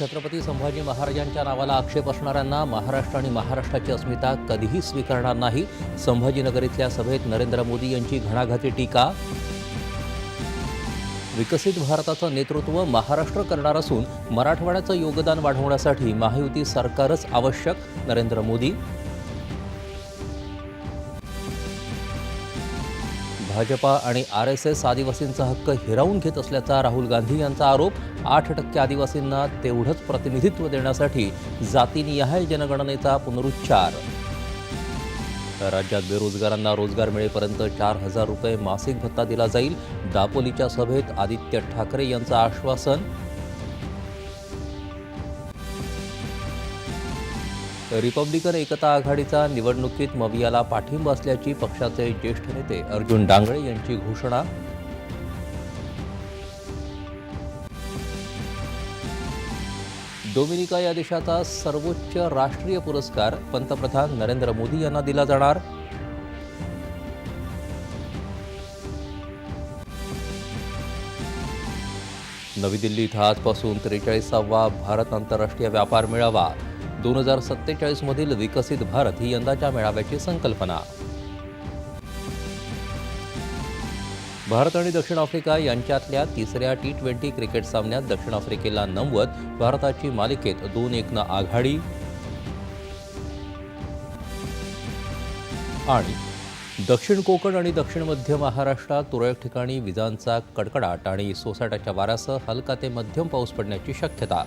छत्रपती संभाजी महाराजांच्या नावाला आक्षेप असणाऱ्यांना महाराष्ट्र आणि महाराष्ट्राची अस्मिता कधीही स्वीकारणार नाही. संभाजीनगर इथल्या सभेत नरेंद्र मोदी यांची घणाघाती टीका. विकसित भारताचं नेतृत्व महाराष्ट्र करणार असून मराठवाड्याचं योगदान वाढवण्यासाठी महायुती सरकारच आवश्यक नरेंद्र मोदी भाजपा आणि आर एस एस आदिवासींचा हक्क हिरावून घेत असल्याचा राहुल गांधी यांचा आरोप आठ टक्के आदिवासींना तेवढंच प्रतिनिधित्व देण्यासाठी जातीनिहाय जनगणनेचा पुनरुच्चार. राज्यात बेरोजगारांना रोजगार मिळेपर्यंत चार हजार रुपये मासिक भत्ता दिला जाईल दापोलीच्या सभेत आदित्य ठाकरे यांचं आश्वासन रिपब्लिकन एकता आघाडीचा निवडणुकीत मवियाला पाठिंबा असल्याची पक्षाचे ज्येष्ठ नेते अर्जुन डांगळे यांची घोषणा. डोमिनिका या देशाचा सर्वोच्च राष्ट्रीय पुरस्कार पंतप्रधान नरेंद्र मोदी यांना दिला जाणार. नवी दिल्ली इथं आजपासून त्रेचाळीसावा भारत आंतरराष्ट्रीय व्यापार मेळावा. दोन हजार सत्तेचाळीसमधील विकसित भारत ही यंदाच्या मेळाव्याची संकल्पना. भारत आणि दक्षिण आफ्रिका यांच्यातल्या तिसऱ्या टी ट्वेंटी क्रिकेट सामन्यात दक्षिण आफ्रिकेला नमवत भारताची मालिकेत दोन एकनं आघाडी. आणि दक्षिण कोकण आणि दक्षिण मध्य महाराष्ट्रात तुरळक ठिकाणी विजांचा कडकडाट आणि सोसाट्याच्या वाऱ्यासह हलका ते मध्यम पाऊस पडण्याची शक्यता.